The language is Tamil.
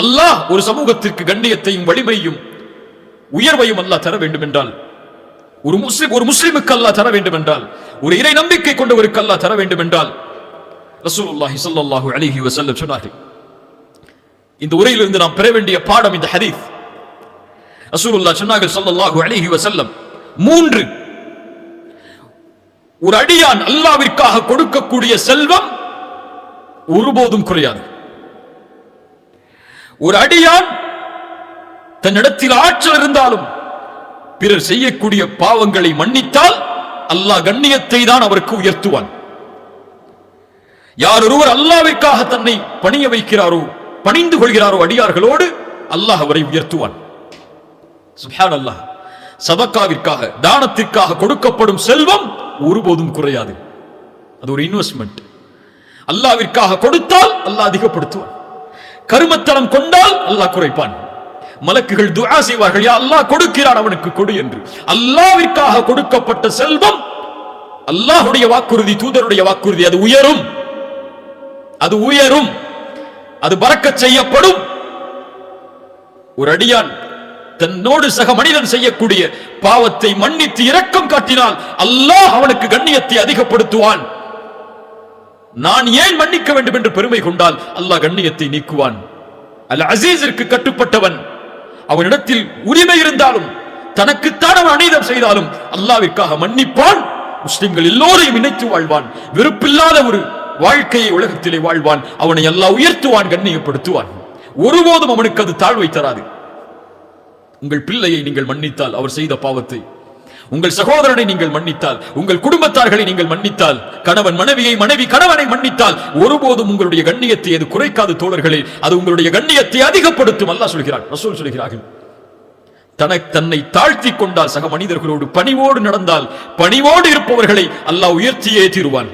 அல்லாஹ் ஒரு சமூகத்திற்கு கண்ணியத்தையும் வலிமையும் உயர்வையும் அல்லாஹ் தர வேண்டும் என்றால் ஒரு முஸ்லிம் ஒரு முஸ்லிமுக்கு அல்லாஹ் தர வேண்டும் என்றால் ஒரு இறை நம்பிக்கை கொண்டவருக்கு அல்லாஹ் தர வேண்டும் என்றால் ரசூலுல்லாஹி ஸல்லல்லாஹு அலைஹி வஸல்லம் சொன்னார்கள். இந்த உரையிலிருந்து நாம் பெற வேண்டிய பாடம் இந்த ஹதீஸ். ரசூலுல்லாஹ் சொன்னார்கள் ஸல்லல்லாஹு அலைஹி வஸல்லம் மூன்று ஒரு அடியான் அல்லாவிற்காக கொடுக்கக்கூடிய செல்வம் ஒருபோதும் குறையாது. ஒரு அடியான் தன்னிடத்தில் ஆற்றல் இருந்தாலும் பிறர் செய்யக்கூடிய பாவங்களை மன்னித்தால் அல்லாஹ் கண்ணியத்தை தான் அவருக்கு உயர்த்துவான். யார் ஒருவர் அல்லாவிற்காக தன்னை பணிய வைக்கிறாரோ பணிந்து கொள்கிறாரோ அடியார்களோடு அல்லாஹ் அவரை உயர்த்துவான். அல்லாஹ் சதக்காவிற்காக தானத்திற்காக கொடுக்கப்படும் செல்வம் ஒருபோதும் குறையாது. அது ஒரு இன்வெஸ்ட்மெண்ட் அல்லாவிற்காக கொடுத்தால் அல்லாஹ் அதிகப்படுத்துவான். கருமத்தனம் கொண்டால் அல்லாஹ் குறைப்பான். மலக்குகள் துஆ செய்வார்கள் யா அல்லாஹ் கொடுக்கிறான் அவனுக்கு கொடு என்று. அல்லாவிற்காக கொடுக்கப்பட்ட செல்வம் அல்லாஹுடைய வாக்குறுதி தூதருடைய வாக்குறுதி அது உயரும். அது உயரும். அது பறக்க செய்யப்படும். ஒரு அடியான் தன்னோடு சக மனிதன் செய்யக்கூடிய பாவத்தை மன்னித்து இரக்கம் காட்டினால் அல்லாஹ் அவனுக்கு கண்ணியத்தை அதிகப்படுத்துவான். நான் ஏன் மன்னிக்க வேண்டும் என்று பெருமை கொண்டால் அல்லாஹ் கண்ணியத்தை நீக்குவான். அல் அசீஸிற்கு கட்டுப்பட்டவன். அவனிடத்தில் உரிமை இருந்தாலும் தனக்குத்தான் அவன் அநீதம் செய்தாலும் அல்லாவிற்காக மன்னிப்பான். முஸ்லிம்கள் எல்லோரையும் இணைத்து வாழ்வான். வெறுப்பில்லாத ஒரு வாழ்க்கையை உலகத்திலே வாழ்வான். அவனை எல்லாம் உயர்த்துவான் கண்ணியப்படுத்துவான். ஒருபோதும் அவனுக்கு அது தாழ்வை தராது. உங்கள் பிள்ளையை நீங்கள் மன்னித்தால் அவர் செய்த பாவத்தை உங்கள் சகோதரனை நீங்கள் மன்னித்தால் உங்கள் குடும்பத்தார்களை நீங்கள் மன்னித்தால் கணவன் மனைவியை மனைவி கணவனை மன்னித்தால் ஒருபோதும் உங்களுடைய கண்ணியத்தை அது குறைக்காது தோழர்களே. அது உங்களுடைய கண்ணியத்தை அதிகப்படுத்தும் அல்லாஹ் சொல்கிறான் ரசூல் சொல்கிறார்கள். தனக்கு தன்னை தாழ்த்தி கொண்டால் சக மனிதர்களோடு பணிவோடு நடந்தால் பணிவோடு இருப்பவர்களை அல்லாஹ் உயர்த்தியே தீருவான்.